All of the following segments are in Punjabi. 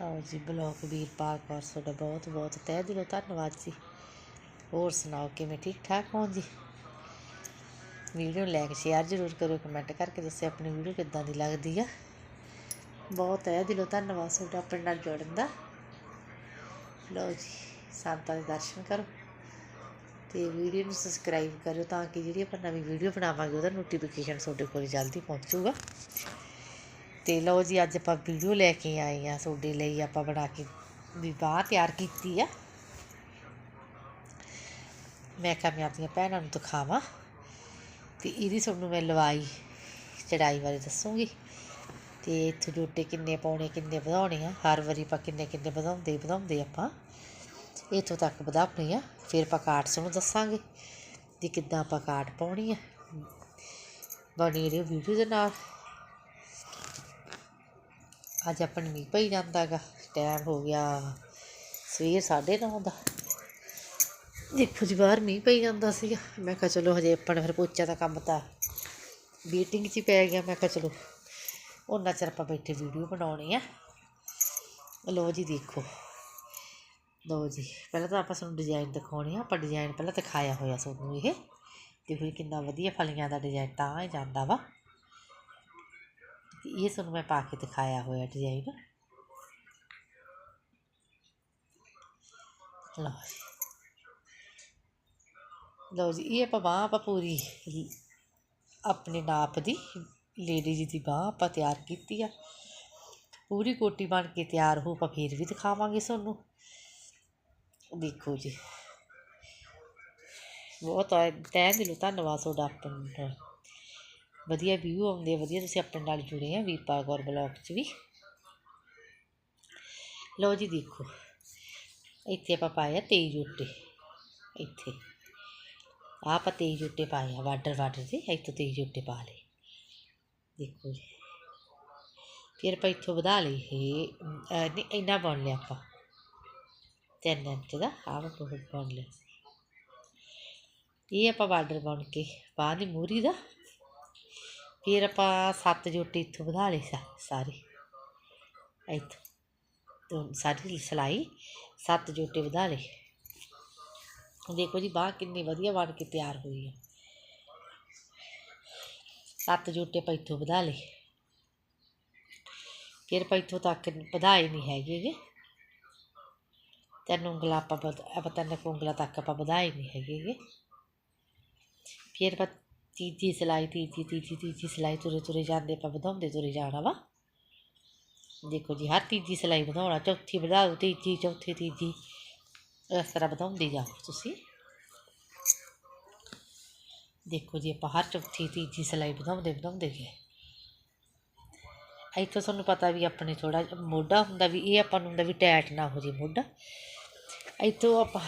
ਲਓ ਜੀ, ਬਲੌਗ ਵੀਰਪਾਲ ਕੌਰ ਤੁਹਾਡਾ ਬਹੁਤ ਬਹੁਤ ਤਹਿ ਦਿਲੋਂ ਧੰਨਵਾਦ ਜੀ। ਹੋਰ ਸੁਣਾਓ, ਕਿਵੇਂ ਠੀਕ ਠਾਕ ਹੋ ਜੀ? ਵੀਡੀਓ ਲਾਈਕ ਸ਼ੇਅਰ ਜ਼ਰੂਰ ਕਰੋ ਕਮੈਂਟ ਕਰਕੇ ਦੱਸਿਓ ਆਪਣੀ ਵੀਡੀਓ ਕਿੱਦਾਂ ਦੀ ਲੱਗਦੀ ਆ। ਬਹੁਤ ਤਹਿ ਦਿਲੋਂ ਧੰਨਵਾਦ ਤੁਹਾਡਾ ਆਪਣੇ ਨਾਲ ਜੁੜਨ ਦਾ। ਲਓ ਜੀ, ਸੰਤਾਂ ਦੇ ਦਰਸ਼ਨ ਕਰੋ ਤੇ ਵੀਡੀਓ ਨੂੰ ਸਬਸਕ੍ਰਾਈਬ ਕਰਿਓ ਤਾਂ ਕਿ ਜਿਹੜੀ ਆਪਾਂ ਨਵੀਂ ਵੀਡੀਓ ਬਣਾਵਾਂਗੇ, ਉਹਦਾ ਨੋਟੀਫਿਕੇਸ਼ਨ ਤੁਹਾਡੇ ਕੋਲ ਜਲਦੀ ਪਹੁੰਚੂਗਾ ਤੇ ਲਓ ਜੀ, ਅੱਜ ਆਪਾਂ ਵੀਡੀਓ ਲੈ ਕੇ ਆਏ ਆ ਤੁਹਾਡੇ ਲਈ, ਆਪਾਂ ਬਣਾ ਕੇ ਵੀ ਬਾਹ ਤਿਆਰ ਕੀਤੀ ਆ। ਮੈਂ ਕਿਹਾ ਮੈਂ ਆਪਣੀਆਂ ਭੈਣਾਂ ਨੂੰ ਦਿਖਾਵਾਂ ਤੇ ਇਹਦੀ ਤੁਹਾਨੂੰ ਮੈਂ ਲਵਾਈ, ਚੜਾਈ ਬਾਰੇ ਦੱਸੂਗੀ। ਤੇ ਇੱਥੇ ਜੋਟੇ ਕਿੰਨੇ ਪਾਉਣੇ, ਕਿੰਨੇ ਵਧਾਉਣੇ ਆ, ਹਰ ਵਾਰੀ ਆਪਾਂ ਕਿੰਨੇ ਕਿੰਨੇ ਵਧਾਉਂਦੇ ਵਧਾਉਂਦੇ ਆਪਾਂ। ਇੱਥੋਂ ਤੱਕ ਵਧਾਉਣੀ ਆ, ਫਿਰ ਆਪਾਂ ਕਾਰਡਸ ਨੂੰ ਦੱਸਾਂਗੇ ਤੇ ਕਿੱਦਾਂ ਆਪਾਂ ਕਾਟ ਪਾਉਣੀ ਆ। ਬਣੀ ਰਹੀ ਵੀਡੀਓ ਦੇ ਨਾਲ। ਅੱਜ ਆਪਣੀ ਮੀਂਹ ਪਈ ਜਾਂਦਾ ਗਾ ਟਾਈਮ ਹੋ ਗਿਆ ਸਵੇਰ 9:30 ਦਾ। ਦੇਖੋ ਜੀ, ਬਾਹਰ ਮੀਂਹ ਪਈ ਜਾਂਦਾ ਸੀਗਾ। ਮੈਂ ਕਿਹਾ ਚਲੋ ਹਜੇ ਆਪਣਾ ਫਿਰ ਪੋਚਾ ਦਾ ਕੰਮ ਤਾਂ ਮੀਟਿੰਗ 'ਚ ਹੀ ਪੈ ਗਿਆ। ਮੈਂ ਕਿਹਾ ਚਲੋ ਉਹਨਾਂ ਚਿਰ ਆਪਾਂ ਬੈਠੇ ਵੀਡੀਓ ਬਣਾਉਣੀ ਆ। ਲੋ ਜੀ, ਦੇਖੋ। ਲੋ ਜੀ, ਪਹਿਲਾਂ ਤਾਂ ਆਪਾਂ ਤੁਹਾਨੂੰ ਡਿਜ਼ਾਈਨ ਦਿਖਾਉਣੇ ਆ। ਆਪਾਂ ਡਿਜ਼ਾਈਨ ਪਹਿਲਾਂ ਦਿਖਾਇਆ ਹੋਇਆ ਤੁਹਾਨੂੰ ਇਹ। ਤੇ ਫਿਰ ਕਿੰਨਾ ਵਧੀਆ ਫਲੀਆਂ ਦਾ ਡਿਜ਼ਾਈਨ ਤਾਂ ਹੀ ਜਾਂਦਾ ਵਾ। ਇਹ ਤੁਹਾਨੂੰ ਮੈਂ ਪਾ ਕੇ ਦਿਖਾਇਆ ਹੋਇਆ ਡਿਜ਼ਾਈਨ ਲਓ ਜੀ ਲਓ ਜੀ ਇਹ ਆਪਾਂ ਬਾਂਹ ਆਪਾਂ ਪੂਰੀ ਆਪਣੇ ਨਾਪ ਦੀ ਲੇਡੀਜ਼ ਦੀ ਬਾਂਹ ਆਪਾਂ ਤਿਆਰ ਕੀਤੀ ਆ ਪੂਰੀ ਕੋਟੀ ਬਣ ਕੇ ਤਿਆਰ ਹੋ ਆਪਾਂ ਫੇਰ ਵੀ ਦਿਖਾਵਾਂਗੇ ਤੁਹਾਨੂੰ ਦੇਖੋ ਜੀ ਬਹੁਤ ਤਹਿ ਦਿਲੋਂ ਧੰਨਵਾਦ ਤੁਹਾਡਾ ਆਪਣਾ ਵਧੀਆ ਵਿਊ ਆਉਂਦੇ ਆ, ਵਧੀਆ ਤੁਸੀਂ ਆਪਣੇ ਨਾਲ ਜੁੜੇ ਆ ਵੀਰਪਾਲ ਕੌਰ ਬਲੌਗ 'ਚ ਵੀ। ਲਓ ਜੀ ਦੇਖੋ, ਇੱਥੇ ਆਪਾਂ ਪਾਇਆ ਤੇਈ ਜੋਟੇ ਇੱਥੇ। ਆਹ ਆਪਾਂ ਤੇਈ ਜੋਟੇ ਪਾਏ ਆ ਵਾਟਰ ਵਾਟਰ ਦੇ ਇੱਥੋਂ ਤੇਈ ਜੋਟੇ ਪਾ ਲਏ। ਦੇਖੋ ਜੀ। ਫਿਰ ਆਪਾਂ ਇੱਥੋਂ ਵਧਾ ਲਈ ਇਹ ਨਹੀਂ, ਇੰਨਾ ਬਣ ਲਿਆ ਆਪਾਂ। ਤਿੰਨ ਇੰਚ ਦਾ, ਆਹ ਬਹੁਤ ਬਣ ਲਿਆ। ਇਹ ਆਪਾਂ ਬਾਰਡਰ ਬਣ ਕੇ, ਬਾਂਹ ਦੀ ਮੂਰੀ ਦਾ ਫਿਰ ਆਪਾਂ ਸੱਤ ਜੋਟੀ ਇੱਥੋਂ ਵਧਾ ਲਈ ਸਾ, ਸਾਰੇ। ਇੱਥੋਂ, ਤੋਂ ਸਾਰੀ ਸਿਲਾਈ ਸੱਤ ਜੋਟੇ ਵਧਾ ਲਏ ਦੇਖੋ ਜੀ, ਬਾਹ ਕਿੰਨੀ ਵਧੀਆ ਬਣ ਕੇ ਤਿਆਰ ਹੋਈ ਹੈ ਸੱਤ ਜੋਟੇ ਆਪਾਂ ਇੱਥੋਂ ਵਧਾ ਲਏ ਫਿਰ ਆਪਾਂ ਇੱਥੋਂ ਤੱਕ ਵਧਾਏ ਨਹੀਂ ਹੈਗੇ ਗੇ। ਤਿੰਨ ਉਂਗਲਾਂ ਆਪਾਂ ਵਧ- ਆਪਾਂ ਤਿੰਨ ਉਂਗਲਾਂ ਤੱਕ ਆਪਾਂ ਵਧਾਏ ਨਹੀਂ ਹੈਗੇ ਫਿਰ ਆਪਾਂ ਤੀਜੀ ਸਿਲਾਈ, ਤੀਜੀ ਤੀਜੀ ਤੀਜੀ ਸਿਲਾਈ ਤੁਰੇ ਤੁਰੇ ਜਾਂਦੇ, ਆਪਾਂ ਵਧਾਉਂਦੇ ਤੁਰੇ ਜਾਣਾ ਵਾ। ਦੇਖੋ ਜੀ, ਹਰ ਤੀਜੀ ਸਿਲਾਈ ਵਧਾਉਣਾ, ਚੌਥੀ ਵਧਾਓ ਤੀਜੀ, ਚੌਥੀ, ਤੀਜੀ। ਇਸ ਤਰ੍ਹਾਂ ਵਧਾਉਂਦੇ ਜਾਓ ਤੁਸੀਂ। ਦੇਖੋ ਜੀ, ਆਪਾਂ ਹਰ ਚੌਥੀ, ਤੀਜੀ ਸਿਲਾਈ ਵਧਾਉਂਦੇ ਵਧਾਉਂਦੇ ਗਏ। ਇੱਥੋਂ ਤੁਹਾਨੂੰ ਪਤਾ ਵੀ ਆਪਣੇ ਥੋੜਾ ਮੋਢਾ ਹੁੰਦਾ ਵੀ, ਇਹ ਆਪਾਂ ਨੂੰ ਹੁੰਦਾ ਵੀ ਟੈਟ ਨਾ ਹੋ ਜੇ ਮੋਢਾ। ਇੱਥੋਂ ਆਪਾਂ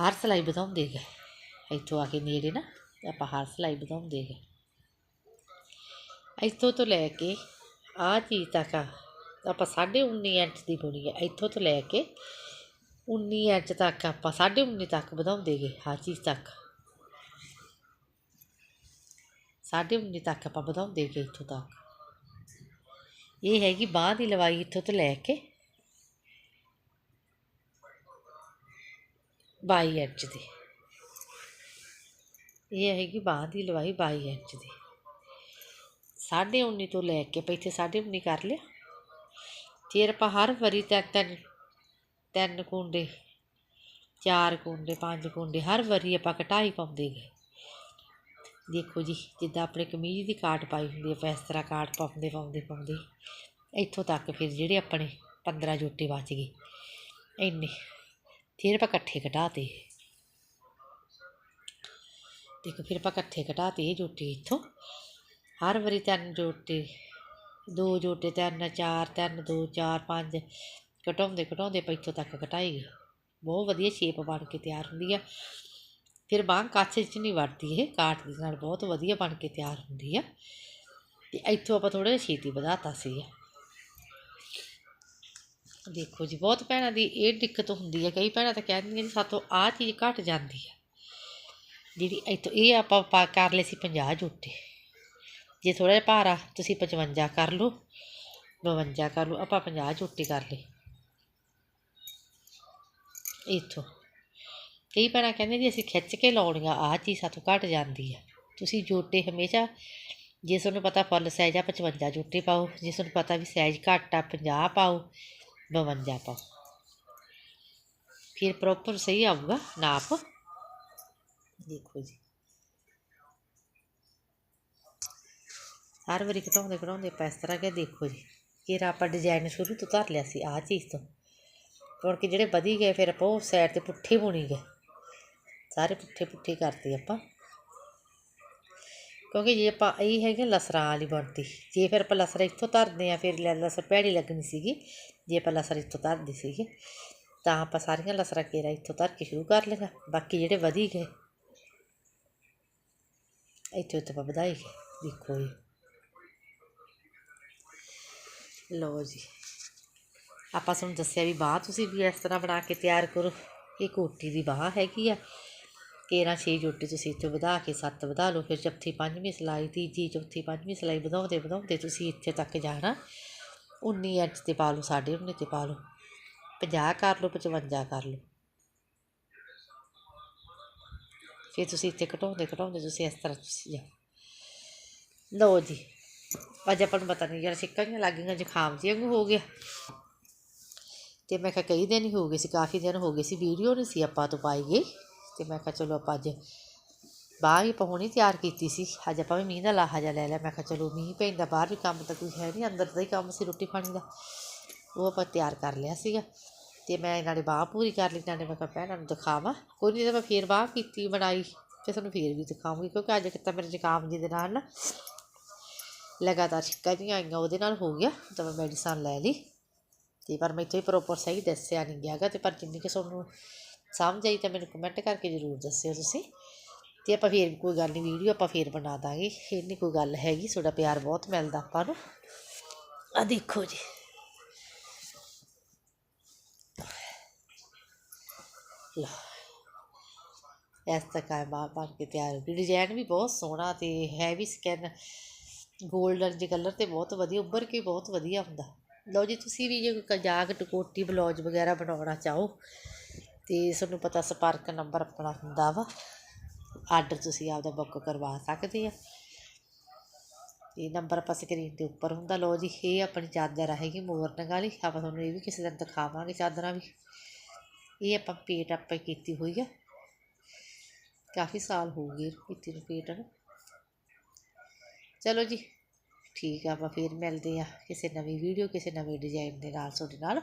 ਹਰ ਸਿਲਾਈ ਵਧਾਉਂਦੇ ਗਏ। ਇੱਥੋਂ ਆ ਕੇ ਨੇੜੇ ਨਾ ਆਪਾਂ ਹਰ ਸਿਲਾਈ ਵਧਾਉਂਦੇ ਗਏ ਇੱਥੋਂ ਤੋਂ ਲੈ ਕੇ ਆਹ ਚੀਜ਼ ਤੱਕ ਆ, ਆਪਾਂ 19.5 ਇੰਚ ਦੀ ਬੁਣੀ ਹੈ ਇੱਥੋਂ ਤੋਂ ਲੈ ਕੇ 19 ਇੰਚ ਤੱਕ ਆਪਾਂ 19.5 ਤੱਕ ਵਧਾਉਂਦੇ ਗਏ ਆਹ ਚੀਜ਼ ਤੱਕ। 19.5 ਤੱਕ ਆਪਾਂ ਵਧਾਉਂਦੇ ਗਏ ਇੱਥੋਂ ਤੱਕ। ਇਹ ਹੈਗੀ ਬਾਂਹ ਦੀ ਲਵਾਈ ਇੱਥੋਂ ਤੋਂ ਲੈ ਕੇ 22 ਇੰਚ ਦੀ। ਇਹ ਹੈਗੀ ਬਾਂਹ ਦੀ ਲਵਾਈ 22 ਇੰਚ ਦੀ। ਸਾਢੇ 19 ਤੋਂ ਲੈ ਕੇ ਆਪਾਂ ਇੱਥੇ ਸਾਢੇ 19 ਕਰ ਲਿਆ। ਫਿਰ ਆਪਾਂ ਹਰ ਵਾਰੀ ਤਿੰਨ ਤਿੰਨ ਤਿੰਨ ਕੁੰਡੇ, ਚਾਰ ਕੁੰਡੇ, ਪੰਜ ਕੁੰਡੇ ਹਰ ਵਾਰੀ ਆਪਾਂ ਕਟਾਈ ਪਾਉਂਦੇ ਗਏ ਦੇਖੋ ਜੀ, ਜਿੱਦਾਂ ਆਪਣੇ ਕਮੀਜ਼ ਦੀ ਕਾਟ ਪਾਈ ਹੁੰਦੀ ਹੈ, ਆਪਾਂ ਇਸ ਤਰ੍ਹਾਂ ਕਾਟ ਪਾਉਂਦੇ ਪਾਉਂਦੇ ਪਾਉਂਦੇ। ਇੱਥੋਂ ਤੱਕ ਫਿਰ ਜਿਹੜੇ ਆਪਣੇ 15 ਜੋਟੇ ਬਚ ਗਏ। ਇੰਨੇ। ਫਿਰ ਆਪਾਂ ਇਕੱਠੇ ਕਟਾਤੇ ਦੇਖੋ ਫਿਰ ਆਪਾਂ ਇਕੱਠੇ ਕਟਾਤੇ ਇਹ ਜੋਟੀ ਇੱਥੋਂ। ਹਰ ਵਾਰੀ ਤਿੰਨ ਜੋਟੇ, ਦੋ ਜੋਟੇ ਤਿੰਨ, ਚਾਰ ਤਿੰਨ, ਦੋ, ਚਾਰ, ਪੰਜ, ਘਟਾਉਂਦੇ ਘਟਾਉਂਦੇ ਆਪਾਂ ਇੱਥੋਂ ਤੱਕ ਘਟਾਈ। ਬਹੁਤ ਵਧੀਆ ਸ਼ੇਪ ਬਣ ਕੇ ਤਿਆਰ ਹੁੰਦੀ ਆ। ਫਿਰ ਬਾਂਹ ਕੱਛ 'ਚ ਨਹੀਂ ਵੜਦੀ ਇਹ ਕਾਟ ਦੇ ਨਾਲ ਬਹੁਤ ਵਧੀਆ ਬਣ ਕੇ ਤਿਆਰ ਹੁੰਦੀ ਆ। ਤੇ ਇੱਥੋਂ ਆਪਾਂ ਥੋੜਾ ਜਿਹਾ ਛੇਤੀ ਵਧਾਤਾ ਸੀ। ਦੇਖੋ ਜੀ, ਬਹੁਤ ਭੈਣਾਂ ਦੀ ਇਹ ਦਿੱਕਤ ਹੁੰਦੀ ਹੈ ਕਈ ਭੈਣਾਂ ਤਾਂ ਕਹਿੰਦੀਆਂ ਦਿੰਦੀਆਂ ਜੀ ਸਾਤੋਂ ਆਹ ਚੀਜ਼ ਘਟ ਜਾਂਦੀ ਹੈ ਜਿਹੜੀ ਇੱਥੋਂ ਇਹ ਆਪਾਂ ਪਾ ਕਰ ਲਏ ਸੀ 50 ਜੋਟੇ ਜੇ ਥੋੜਾ ਜਿਹਾ ਭਾਰਾ ਤੁਸੀਂ 55 ਕਰ ਲਓ 52 ਕਰ ਲਓ, ਆਪਾਂ 50 ਜੋਟੀ ਕਰ ਲਏ। ਇੱਥੋਂ। ਕਈ ਭੈਣਾਂ ਕਹਿੰਦੇ ਜੀ, ਅਸੀਂ ਖਿੱਚ ਕੇ ਲਾਉਣੀਆਂ, ਆਹ ਚੀਜ਼ ਸਾਥੋਂ ਘਟ ਜਾਂਦੀ ਆ। ਤੁਸੀਂ ਜੋਟੇ ਹਮੇਸ਼ਾ, ਜੇ ਤੁਹਾਨੂੰ ਪਤਾ ਫੁੱਲ ਸਾਈਜ਼ ਆ 55 ਜੋਟੇ ਪਾਓ। ਜੇ ਤੁਹਾਨੂੰ ਪਤਾ ਵੀ ਸਾਈਜ਼ ਘੱਟ ਆ 50 ਪਾਓ 52 ਪਾਓ। ਫਿਰ ਪ੍ਰੋਪਰ ਸਹੀ ਆਊਗਾ, ਨਾਪ। ਦੇਖੋ ਜੀ। ਹਰ ਵਾਰੀ ਘਟਾਉਂਦੇ ਘਟਾਉਂਦੇ ਆਪਾਂ ਇਸ ਤਰ੍ਹਾਂ ਕਿ ਦੇਖੋ ਜੀ ਘੇਰਾ ਆਪਾਂ ਡਿਜ਼ਾਈਨ ਸ਼ੁਰੂ ਤੋਂ ਧਰ ਲਿਆ ਸੀ ਆਹ ਚੀਜ਼ ਤੋਂ। ਮੁੜ ਕੇ ਜਿਹੜੇ ਵਧੀ ਗਏ, ਫਿਰ ਆਪਾਂ ਉਹ ਸਾਈਡ ਤੇ ਪੁੱਠੇ ਬੁਣੀ ਗਏ। ਸਾਰੇ ਪੁੱਠੇ ਪੁੱਠੇ ਕਰਤੇ ਆਪਾਂ। ਕਿਉਂਕਿ ਜੇ ਆਪਾਂ ਇਹ ਹੈਗੇ ਲਸਰਾਂ ਵਾਲੀ ਬਣਤੀ, ਜੇ ਫਿਰ ਆਪਾਂ ਲਸਰ ਇੱਥੋਂ ਧਰਦੇ ਆ ਫਿਰ ਲਸਰ ਭੈੜੀ ਲੱਗਣੀ ਸੀਗੀ, ਜੇ ਆਪਾਂ ਲਸਰ ਇੱਥੋਂ ਧਰਦੇ ਸੀਗੇ, ਤਾਂ ਆਪਾਂ ਸਾਰੀਆਂ ਲਸਰਾਂ ਕੇਰਾ ਇੱਥੋਂ ਧਰ ਕੇ ਸ਼ੁਰੂ ਕਰ ਲਈਆਂ। ਬਾਕੀ ਜਿਹੜੇ ਵਧੀ ਗਏ ਇੱਥੋਂ ਇੱਥੋਂ ਆਪਾਂ ਵਧਾਈ ਗਏ ਦੇਖੋ ਜੀ ਲਓ ਜੀ ਆਪਾਂ ਤੁਹਾਨੂੰ ਦੱਸਿਆ ਵੀ ਬਾਹ ਤੁਸੀਂ ਵੀ ਇਸ ਤਰ੍ਹਾਂ ਬਣਾ ਕੇ ਤਿਆਰ ਕਰੋ ਇਹ ਕੋਟੀ ਦੀ ਬਾਹ ਹੈਗੀ ਆ ਕੇਰਾਂ ਛੇ ਜੋਟੀ ਤੁਸੀਂ ਇੱਥੋਂ ਵਧਾ ਕੇ ਸੱਤ ਵਧਾ ਲਓ ਫਿਰ ਚੌਥੀ ਪੰਜਵੀਂ ਸਿਲਾਈ ਤੀਜੀ ਚੌਥੀ ਪੰਜਵੀਂ ਸਿਲਾਈ ਵਧਾਉਂਦੇ ਵਧਾਉਂਦੇ ਤੁਸੀਂ ਇੱਥੇ ਤੱਕ ਜਾਣਾ 19 ਇੰਚ ਤੇ ਪਾ ਲਓ ਸਾਢੇ 19 ਤੇ ਪਾ ਲਓ 50 ਕਰ ਲਓ 55 ਕਰ ਲਓ ਫਿਰ ਤੁਸੀਂ ਇੱਥੇ ਘਟਾਉਂਦੇ ਘਟਾਉਂਦੇ ਤੁਸੀਂ ਇਸ ਤਰ੍ਹਾਂ ਤੁਸੀਂ ਜਾਓ ਲਓ ਜੀ ਅੱਜ ਆਪਾਂ ਨੂੰ ਪਤਾ ਨਹੀਂ ਯਾਰ ਸਿੱਕਾਂ ਜਿਹੀਆਂ ਲੱਗ ਗਈਆਂ ਜ਼ੁਕਾਮ ਜਿਹਾ ਵਾਂਗੂ ਹੋ ਗਿਆ ਤੇ ਮੈਂ ਕਿਹਾ ਕਈ ਦਿਨ ਹੀ ਹੋ ਗਏ ਸੀ ਕਾਫੀ ਦਿਨ ਹੋ ਗਏ ਸੀ ਵੀਡੀਓ ਨਹੀਂ ਸੀ ਆਪਾਂ ਤੋਂ ਪਾਈ ਗਈ ਤੇ ਮੈਂ ਕਿਹਾ ਚਲੋ ਆਪਾਂ ਅੱਜ ਬਾਹਰ ਹੀ ਪਹੁੰਚੀ ਤਿਆਰ ਕੀਤੀ ਸੀ ਅੱਜ ਆਪਾਂ ਵੀ ਮੀਂਹ ਦਾ ਲਾਹਾ ਜਿਹਾ ਲੈ ਲਿਆ ਮੈਂ ਕਿਹਾ ਚਲੋ ਮੀਂਹ ਪੈਂਦਾ ਬਾਹਰ ਵੀ ਕੰਮ ਤਾਂ ਕੋਈ ਹੈ ਨਹੀਂ ਅੰਦਰ ਦਾ ਹੀ ਕੰਮ ਸੀ ਰੋਟੀ ਪਾਣੀ ਦਾ ਉਹ ਆਪਾਂ ਤਿਆਰ ਕਰ ਲਿਆ ਸੀਗਾ ਤੇ ਮੈਂ ਇਹਨਾਂ ਨੇ ਬਾਹ ਪੂਰੀ ਕਰ ਲਈ, ਨਾਲੇ ਮੈਂ ਕਿਹਾ ਭੈਣਾਂ ਨੂੰ ਦਿਖਾਵਾਂ। ਕੋਈ ਨਹੀਂ ਤਾਂ ਮੈਂ ਫੇਰ ਬਾਹ ਕੀਤੀ, ਬਣਾਈ, ਤੇ ਤੁਹਾਨੂੰ ਫੇਰ ਵੀ ਦਿਖਾਵਾਂਗੀ ਕਿਉਂਕਿ ਅੱਜ ਕਿਤਾ ਮੇਰੇ ਜ਼ੁਕਾਮ ਜੀ ਦੇ ਨਾਲ ਨਾ ਲਗਾਤਾਰ ਛਿੱਕਾਂ ਜਿਹੀਆਂ ਆਈਆਂ, ਉਹਦੇ ਨਾਲ ਹੋ ਗਿਆ, ਤਾਂ ਮੈਂ ਮੈਡੀਸਨ ਲੈ ਲਈ। ਤੇ ਪਰ ਮੈਥੋਂ ਹੀ ਪ੍ਰੋਪਰ ਸਹੀ ਦੱਸਿਆ ਨਹੀਂ ਗਿਆਗਾ, ਤੇ ਪਰ ਜਿੰਨੀ ਕਿ ਤੁਹਾਨੂੰ ਸਮਝ ਆਈ, ਤਾਂ ਮੈਨੂੰ ਕਮੈਂਟ ਕਰਕੇ ਜ਼ਰੂਰ ਦੱਸਿਓ ਤੁਸੀਂ। ਤੇ ਆਪਾਂ ਫੇਰ ਵੀ ਕੋਈ ਗੱਲ ਨਹੀਂ ਵੀਡੀਓ ਆਪਾਂ ਫੇਰ ਬਣਾ ਦਾਂਗੇ। ਇਹ ਨਹੀਂ ਕੋਈ ਗੱਲ ਹੈਗੀ, ਤੁਹਾਡਾ ਪਿਆਰ ਬਹੁਤ ਮਿਲਦਾ ਆਪਾਂ ਨੂੰ। ਆ ਦੇਖੋ ਜੀ। ਇਸ ਤੱਕ ਆ ਬਾਹਰ ਬਣ ਕੇ ਤਿਆਰ ਹੋ ਗਈ। ਡਿਜ਼ਾਈਨ ਵੀ ਬਹੁਤ ਸੋਹਣਾ ਤੇ ਹੈਵੀ ਸਕਿਨ ਗੋਲਡਨ ਜੇ ਕਲਰ ਤੇ ਬਹੁਤ ਵਧੀਆ, ਉੱਭਰ ਕੇ ਬਹੁਤ ਵਧੀਆ ਹੁੰਦਾ। ਲਓ ਜੀ, ਤੁਸੀਂ ਵੀ ਜੇ ਕਜਾਕ ਟਕੋਟੀ ਬਲੌਜ ਵਗੈਰਾ ਬਣਾਉਣਾ ਚਾਹੋ, ਤੇ ਤੁਹਾਨੂੰ ਪਤਾ ਸੰਪਰਕ ਨੰਬਰ ਆਪਣਾ ਹੁੰਦਾ ਵਾ। ਆਰਡਰ ਤੁਸੀਂ ਆਪਦਾ ਬੁੱਕ ਕਰਵਾ ਸਕਦੇ ਆ। ਇਹ ਨੰਬਰ ਆਪਾਂ ਸਕਰੀਨ ਦੇ ਉੱਪਰ ਹੁੰਦਾ। ਲਓ ਜੀ, ਇਹ ਆਪਣੀ ਚਾਦਰ ਹੈਗੀ ਮੋਰਨਗ ਵਾਲੀ। ਆਪਾਂ ਤੁਹਾਨੂੰ ਇਹ ਵੀ ਕਿਸੇ ਦਿਨ ਦਿਖਾਵਾਂਗੇ ਚਾਦਰਾਂ ਵੀ। ਇਹ ਆਪਾਂ ਪੇਟ ਆਪਾਂ ਕੀਤੀ ਹੋਈ ਆ। ਕਾਫੀ ਸਾਲ ਹੋ ਗਏ ਕੀਤੀ ਨੂੰ ਪੇਟ ਨੂੰ। ਚਲੋ ਜੀ, ਠੀਕ ਆ ਆਪਾਂ ਫੇਰ ਮਿਲਦੇ ਆ ਕਿਸੇ ਨਵੀਂ ਵੀਡੀਓ ਕਿਸੇ ਨਵੇਂ ਡਿਜ਼ਾਈਨ ਦੇ ਨਾਲ, ਤੁਹਾਡੇ ਨਾਲ।